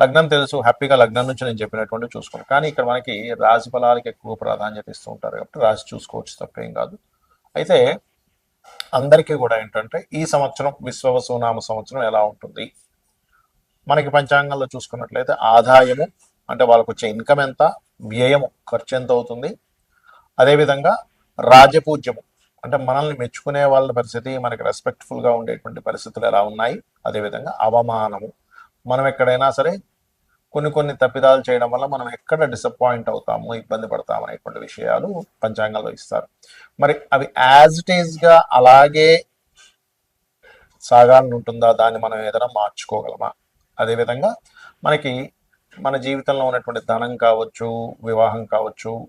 లగ్నం తెలుసు హ్యాపీగా లగ్నం నుంచి నేను చెప్పినటువంటి చూసుకోండి కానీ ఇక్కడ మనకి రాశి ఫలాలకి ఎక్కువ ప్రాధాన్యత ఇస్తూ ఉంటారు కాబట్టి రాశి చూసుకోవచ్చు తప్పేం కాదు. అయితే అందరికీ కూడా ఏంటంటే ఈ సంవత్సరం విశ్వవసునామ సంవత్సరం ఎలా ఉంటుంది? మనకి పంచాంగంలో చూసుకున్నట్లయితే ఆదాయము అంటే వాళ్ళకు వచ్చే ఇన్కమ్ ఎంత? వ్యయము ఖర్చు ఎంత అవుతుంది? అదేవిధంగా రాజపూజ్యము అంటే మనల్ని మెచ్చుకునే వాళ్ళ పరిస్థితి మనకి రెస్పెక్ట్ఫుల్గా ఉండేటువంటి పరిస్థితులు ఎలా ఉన్నాయి? అదేవిధంగా అవమానము. మనం ఎక్కడైనా సరే కొన్ని కొన్ని తప్పిదాలు చేయడం వల్ల మనం ఎక్కడ డిసప్పాయింట్ అవుతాము ఇబ్బంది పడతాము అనేటువంటి విషయాలు పంచాంగంలో ఇస్తారు. మరి అవి యాజ్ ఇట్ ఈస్గా అలాగే సాగాలని ఉంటుందా? దాన్ని మనం ఏదైనా మార్చుకోగలమా? అదేవిధంగా మనకి మన జీవితంలో ఉన్నటువంటి ధనం కావచ్చు వివాహం కావచ్చు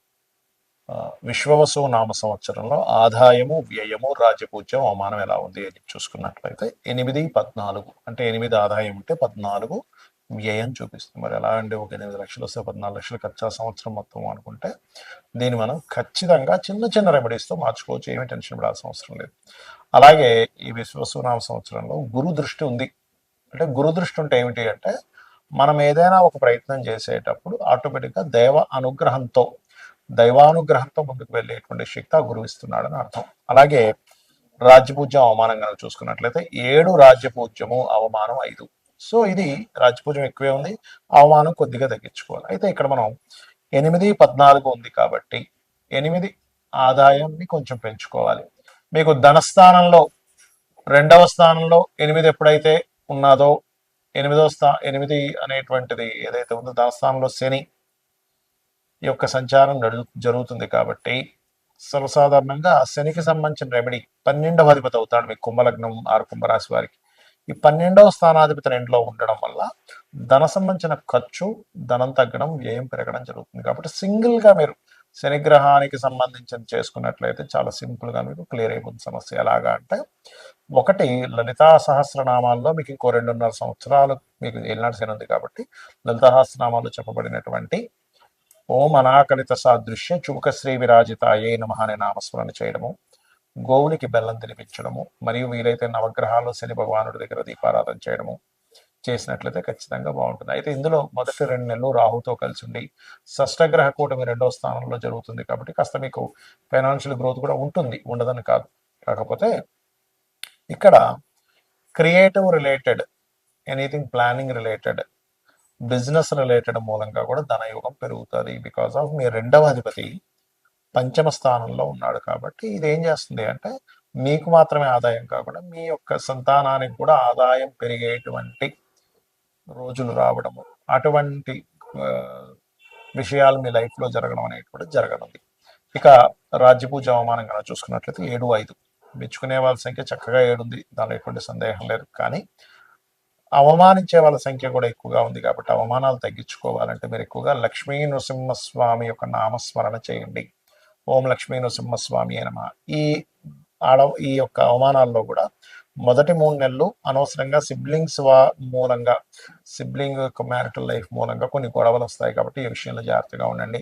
విశ్వవసు నామ సంవత్సరంలో ఆదాయము వ్యయము రాజపూజ్యం అవమానం ఎలా ఉంది అని చూసుకున్నట్లయితే ఎనిమిది పద్నాలుగు. అంటే ఎనిమిది ఆదాయం ఉంటే పద్నాలుగు వ్యయం చూపిస్తుంది. మరి ఎలా అంటే ఒక ఎనిమిది లక్షలు వస్తే పద్నాలుగు లక్షలు ఖర్చు సంవత్సరం మొత్తం అనుకుంటే దీన్ని మనం ఖచ్చితంగా చిన్న చిన్న రెమెడీస్తో మార్చుకోవచ్చు. ఏమీ టెన్షన్ పడాల్సిన అవసరం లేదు. అలాగే ఈ విశ్వసునామ సంవత్సరంలో గురు దృష్టి ఉంది. అంటే గురు దృష్టి ఉంటే ఏమిటి అంటే మనం ఏదైనా ఒక ప్రయత్నం చేసేటప్పుడు ఆటోమేటిక్గా దేవ అనుగ్రహంతో దైవానుగ్రహంతో ముందుకు వెళ్ళేటువంటి శక్తి ఆ గురువు ఇస్తున్నాడని అర్థం. అలాగే రాజ్యపూజ్యం అవమానం కనుక చూసుకున్నట్లయితే ఏడు రాజ్యపూజ్యము అవమానం ఐదు. సో ఇది రాజ్యపూజ్యం ఎక్కువే ఉంది. అవమానం కొద్దిగా తగ్గించుకోవాలి. అయితే ఇక్కడ మనం ఎనిమిది పద్నాలుగు ఉంది కాబట్టి ఎనిమిది ఆదాయాన్ని కొంచెం పెంచుకోవాలి. మీకు ధనస్థానంలో రెండవ స్థానంలో ఎనిమిది ఎప్పుడైతే ఉన్నదో ఎనిమిదో స్థా ఎనిమిది అనేటువంటిది ఏదైతే ఉందో ధనస్థానంలో శని ఈ యొక్క సంచారం నడు జరుగుతుంది కాబట్టి సర్వసాధారణంగా శనికి సంబంధించిన రెమెడీ పన్నెండవ అధిపతి అవుతాడు మీ కుంభలగ్నం ఆరు కుంభరాశి వారికి. ఈ పన్నెండవ స్థానాధిపతి రెండులో ఉండడం వల్ల ధన సంబంధించిన ఖర్చు ధనం తగ్గడం వ్యయం పెరగడం జరుగుతుంది. కాబట్టి సింగిల్గా మీరు శనిగ్రహానికి సంబంధించిన చేసుకున్నట్లయితే చాలా సింపుల్గా మీకు క్లియర్ అయిపోతుంది సమస్య. ఎలాగా అంటే ఒకటి లలితా సహస్రనామాల్లో మీకు ఇంకో రెండున్నర సంవత్సరాలు మీకు ఏలినాడు శని ఉంది కాబట్టి లలితా సహస్రనామాల్లో చెప్పబడినటువంటి ఓం అనాకలిత సాదృశ్యం చుముక శ్రీ విరాజితాయే నమ అనే నామస్మరణ చేయడము గోవునికి బెల్లం తినిపించడము మరియు వీలైతే నవగ్రహాలు శని భగవానుడి దగ్గర దీపారాధన చేయడము చేసినట్లయితే ఖచ్చితంగా బాగుంటుంది. అయితే ఇందులో మొదటి రెండు నెలలు రాహుతో కలిసి ఉండి షష్టగ్రహ కూటమి రెండవ స్థానంలో జరుగుతుంది కాబట్టి కాస్త మీకు ఫైనాన్షియల్ గ్రోత్ కూడా ఉంటుంది ఉండదని కాదు. కాకపోతే ఇక్కడ creative related anything planning related business related మూలంగా కూడా ధనయోగం పెరుగుతుంది. బికాస్ ఆఫ్ మీ రెండవ అధిపతి పంచమ స్థానంలో ఉన్నాడు కాబట్టి ఇది ఏం చేస్తుంది అంటే మీకు మాత్రమే ఆదాయం కాకుండా మీ యొక్క సంతానానికి కూడా ఆదాయం పెరిగేటువంటి రోజులు రావడము అటువంటి విషయాలు మీ లైఫ్లో జరగడం కూడా జరగనుంది. ఇక రాజ్యపూజ అవమానం కనుక చూసుకున్నట్లయితే ఏడు ఐదు. మెచ్చుకునే వాళ్ళ సంఖ్య చక్కగా ఏడుంది. దానిలో ఎటువంటి సందేహం లేదు. కానీ అవమానించే వాళ్ళ సంఖ్య కూడా ఎక్కువగా ఉంది కాబట్టి అవమానాలు తగ్గించుకోవాలంటే మీరు ఎక్కువగా లక్ష్మీ నృసింహస్వామి యొక్క నామస్మరణ చేయండి. ఓం లక్ష్మీ నృసింహస్వామి అనమ ఈ ఆడ ఈ యొక్క అవమానాల్లో కూడా మొదటి మూడు నెలలు అనవసరంగా సిబ్లింగ్స్ వా మూలంగా సిబ్లింగ్ యొక్క మ్యారిటల్ లైఫ్ మూలంగా కొన్ని గొడవలు వస్తాయి కాబట్టి ఈ విషయంలో జాగ్రత్తగా ఉండండి.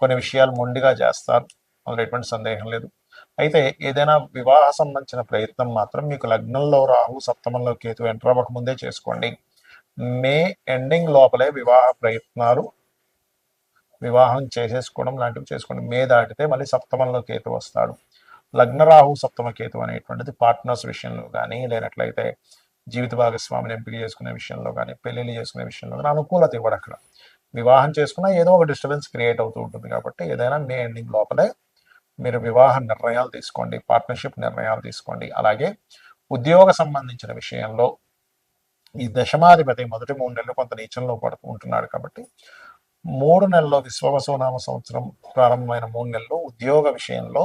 కొన్ని విషయాలు మొండిగా చేస్తారు. అందులో ఎటువంటి సందేహం లేదు. అయితే ఏదైనా వివాహ సంబంధించిన ప్రయత్నం మాత్రం మీకు లగ్నంలో రాహు సప్తమంలో కేతు ఎంటర్ అవ్వకముందే చేసుకోండి. మే ఎండింగ్ లోపలే వివాహ ప్రయత్నాలు వివాహం చేసేసుకోవడం లాంటివి చేసుకోండి. మే దాటితే మళ్ళీ సప్తమంలో కేతు వస్తాడు. లగ్న రాహు సప్తమ కేతు అనేటువంటిది పార్ట్నర్స్ విషయంలో కానీ లేనట్లయితే జీవిత భాగస్వామిని ఎంపిక చేసుకునే విషయంలో కానీ పెళ్ళిళ్ళు చేసుకునే విషయంలో కానీ అనుకూలత ఇవ్వడు అక్కడ. వివాహం చేసుకున్నా ఏదో ఒక డిస్టర్బెన్స్ క్రియేట్ అవుతూ ఉంటుంది కాబట్టి ఏదైనా మే ఎండింగ్ లోపలే మీరు వివాహ నిర్ణయాలు తీసుకోండి పార్ట్నర్షిప్ నిర్ణయాలు తీసుకోండి. అలాగే ఉద్యోగ సంబంధించిన విషయంలో ఈ దశమాధిపతి మొదటి మూడు నెలలు కొంత నీచంలో పడుతూ ఉంటున్నాడు కాబట్టి మూడు నెలల్లో విశ్వవసోనామ సంవత్సరం ప్రారంభమైన మూడు నెలలు ఉద్యోగ విషయంలో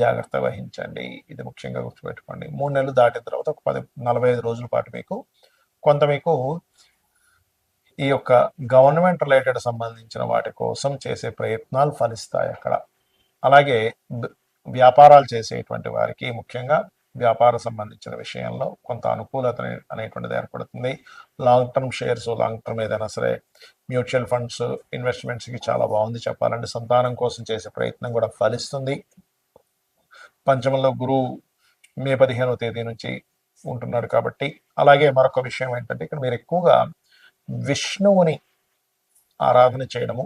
జాగ్రత్త వహించండి. ఇది ముఖ్యంగా గుర్తుపెట్టుకోండి. మూడు నెలలు దాటిన తర్వాత ఒక పది నలభై ఐదు రోజుల పాటు మీకు కొంత మీకు ఈ యొక్క గవర్నమెంట్ రిలేటెడ్ సంబంధించిన వాటి కోసం చేసే ప్రయత్నాలు ఫలిస్తాయి అక్కడ. అలాగే వ్యాపారాలు చేసేటువంటి వారికి ముఖ్యంగా వ్యాపార సంబంధించిన విషయంలో కొంత అనుకూలత అనేటువంటిది ఏర్పడుతుంది. Long term shares long term ఏదైనా సరే మ్యూచువల్ ఫండ్స్ ఇన్వెస్ట్మెంట్స్కి చాలా బాగుంది చెప్పాలంటే సంతానం కోసం చేసే ప్రయత్నం కూడా ఫలిస్తుంది. పంచమంలో గురువు మే పదిహేనవ తేదీ నుంచి ఉంటున్నాడు కాబట్టి. అలాగే మరొక విషయం ఏంటంటే ఇక్కడ మీరు ఎక్కువగా విష్ణువుని ఆరాధన చేయడము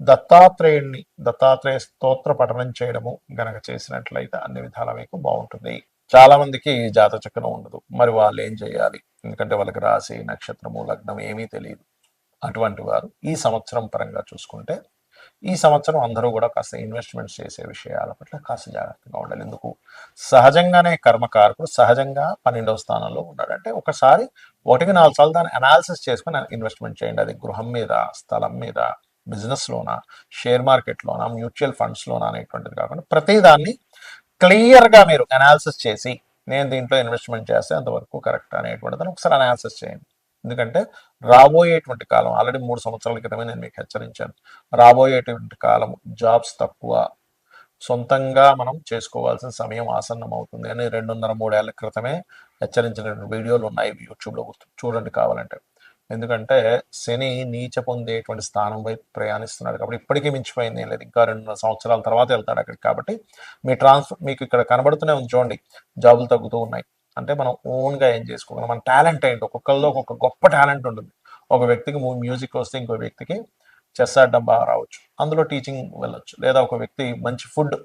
దత్తాత్రేయుణ్ణి దత్తాత్రేయ స్తోత్ర పఠనం చేయడము గనక చేసినట్లయితే అన్ని విధాల మీకు బాగుంటుంది. చాలా మందికి జాత చక్రం ఉండదు. మరి వాళ్ళు ఏం చేయాలి? ఎందుకంటే వాళ్ళకి రాశి నక్షత్రము లగ్నం ఏమీ తెలియదు. అటువంటి వారు ఈ సంవత్సరం పరంగా చూసుకుంటే ఈ సంవత్సరం అందరూ కూడా కాస్త ఇన్వెస్ట్మెంట్స్ చేసే విషయాల పట్ల కాస్త జాగ్రత్తగా ఉండాలి. ఎందుకు? సహజంగానే కర్మకారకుడు సహజంగా పన్నెండవ స్థానంలో ఉన్నాడు. అంటే ఒకసారి ఒకటికి నాలుగు సార్లు దాన్ని అనాలిసిస్ చేసుకుని ఇన్వెస్ట్మెంట్ చేయండి. అది గృహం మీద స్థలం మీద బిజినెస్లోనా షేర్ మార్కెట్లోనా మ్యూచువల్ ఫండ్స్లోనా అనేటువంటిది కాకుండా ప్రతిదాన్ని క్లియర్గా మీరు అనాలిసిస్ చేసి నేను దీంట్లో ఇన్వెస్ట్మెంట్ చేస్తే అంతవరకు కరెక్ట్ అనేటువంటిది ఒకసారి అనాలిసిస్ చేయండి. ఎందుకంటే రాబోయేటువంటి కాలం ఆల్రెడీ మూడు సంవత్సరాల క్రితమే నేను మీకు హెచ్చరించాను. రాబోయేటువంటి కాలం జాబ్స్ తక్కువ. సొంతంగా మనం చేసుకోవాల్సిన సమయం ఆసన్నం అవుతుంది అని రెండున్నర మూడేళ్ళ క్రితమే హెచ్చరించిన వీడియోలు ఉన్నాయి. యూట్యూబ్లో చూడండి కావాలంటే. ఎందుకంటే శని నీచ పొందేటువంటి స్థానం వైపు ప్రయాణిస్తున్నాడు కాబట్టి ఇప్పటికీ మించిపోయింది ఏం లేదు. ఇంకా రెండు సంవత్సరాల తర్వాత వెళ్తాడు అక్కడికి. కాబట్టి మీ ట్రాన్స్ఫర్ మీకు ఇక్కడ కనబడుతూనే ఉంది చూడండి. జాబులు తగ్గుతూ ఉన్నాయి. అంటే మనం ఓన్గా ఏం చేసుకోగలం? మన టాలెంట్ ఏంటి? ఒక్కొక్కరిలో ఒక్కొక్క గొప్ప టాలెంట్ ఉంటుంది. ఒక వ్యక్తికి మ్యూజిక్ వస్తే ఇంకో వ్యక్తికి చెస్ ఆడడం బాగా రావచ్చు. అందులో టీచింగ్ వెళ్ళొచ్చు. లేదా ఒక వ్యక్తి మంచి ఫుడ్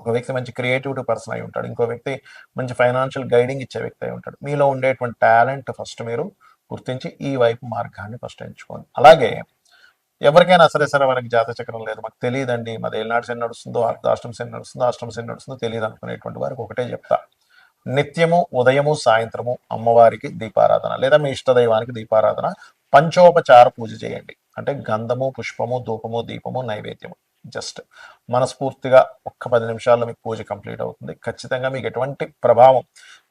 ఒక వ్యక్తి మంచి క్రియేటివిటీ పర్సన్ అయి ఉంటాడు. ఇంకో వ్యక్తి మంచి ఫైనాన్షియల్ గైడింగ్ ఇచ్చే వ్యక్తి అయి ఉంటాడు. మీలో ఉండేటువంటి టాలెంట్ ఫస్ట్ మీరు గుర్తించి ఈ వైపు మార్గాన్ని ఫస్ట్ ఎంచుకోండి అలాగే ఎవరికైనా సరే సరే వారికి జాత చక్రం లేదు. మాకు తెలియదండి మాది ఏళ్ళనాడు శని నడుస్తుందో అర్ధాష్టం శని నడుస్తుందో అష్టం శని నడుస్తుందో తెలియదు అనుకునేటువంటి వారికి ఒకటే చెప్తా. నిత్యము ఉదయము సాయంత్రము అమ్మవారికి దీపారాధన లేదా మీ ఇష్టదైవానికి దీపారాధన. పంచోపచార పూజ చేయండి. అంటే గంధము పుష్పము ధూపము దీపము నైవేద్యము. జస్ట్ మనస్ఫూర్తిగా ఒక్క పది నిమిషాల్లో మీకు పూజ కంప్లీట్ అవుతుంది. ఖచ్చితంగా మీకు ఎటువంటి ప్రభావం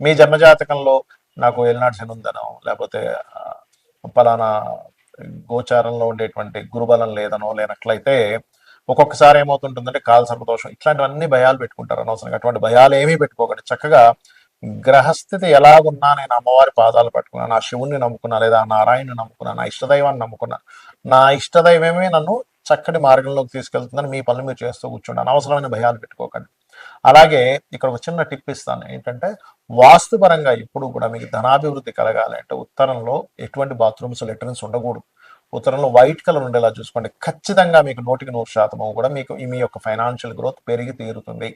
మీ జన్మజాతకంలో నాకు ఏలినాడు శని ఉందనో లేకపోతే పలానా గోచారంలో ఉండేటువంటి గురుబలం లేదనో లేనట్లయితే ఒక్కొక్కసారి ఏమవుతుంటుందంటే కాల సర్పదోషం ఇట్లాంటివన్నీ భయాలు పెట్టుకుంటారు అనవసరంగా. అటువంటి భయాలు ఏమీ పెట్టుకోకండి. చక్కగా గ్రహస్థితి ఎలాగున్నా నేను అమ్మవారి పాదాలు పట్టుకున్నా నా శివుణ్ణి నమ్ముకున్నా లేదా నారాయణని నమ్ముకున్నా నా ఇష్టదైవాన్ని నమ్ముకున్నా నా ఇష్టదైవమే నన్ను చక్కటి మార్గంలోకి తీసుకెళ్తుందని మీ పనులు మీరు చేస్తూ కూర్చోండి అనవసరమైన భయాలు పెట్టుకోకండి. అలాగే ఇక్కడ ఒక చిన్న టిప్ ఇస్తాను. ఏంటంటే వాస్తుపరంగా ఎప్పుడు కూడా మీకు ధనాభివృద్ధి కలగాలి అంటే ఉత్తరంలో ఎటువంటి బాత్రూమ్స్ లెటరిన్స్ ఉండకూడదు. ఉత్తరంలో వైట్ కలర్ ఉండేలా చూసుకోండి. ఖచ్చితంగా మీకు నూటికి నూరు శాతము కూడా మీకు మీ యొక్క ఫైనాన్షియల్ గ్రోత్ పెరిగి తీరుతుంది.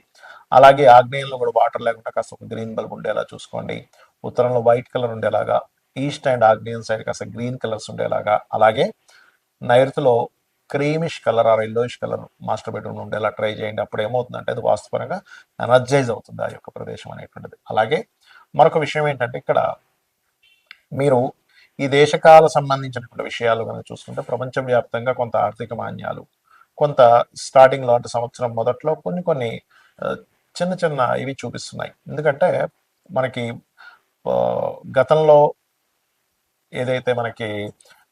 అలాగే ఆగ్నేయంలో కూడా వాటర్ లేకుండా కాస్త ఒక గ్రీన్ బల్బ్ ఉండేలా చూసుకోండి. ఉత్తరంలో వైట్ కలర్ ఉండేలాగా ఈస్ట్ అండ్ ఆగ్నేయం సైడ్ కాస్త గ్రీన్ కలర్స్ ఉండేలాగా అలాగే నైరుతిలో creamish colour or yellowish colour master bedroom ఎలా ట్రై చేయండి. అప్పుడు ఏమవుతుందంటే అది వాస్తుపరంగా ఎనర్జైజ్ అవుతుంది ఆ యొక్క ప్రదేశం అనేటువంటిది. అలాగే మరొక విషయం ఏంటంటే ఇక్కడ మీరు ఈ దేశకాల సంబంధించినటువంటి విషయాలు కనుక చూసుకుంటే ప్రపంచవ్యాప్తంగా కొంత ఆర్థిక మాన్యాలు కొంత స్టార్టింగ్ లాంటి అంటే సంవత్సరం మొదట్లో కొన్ని కొన్ని చిన్న చిన్న ఇవి చూపిస్తున్నాయి. ఎందుకంటే మనకి గతంలో ఏదైతే మనకి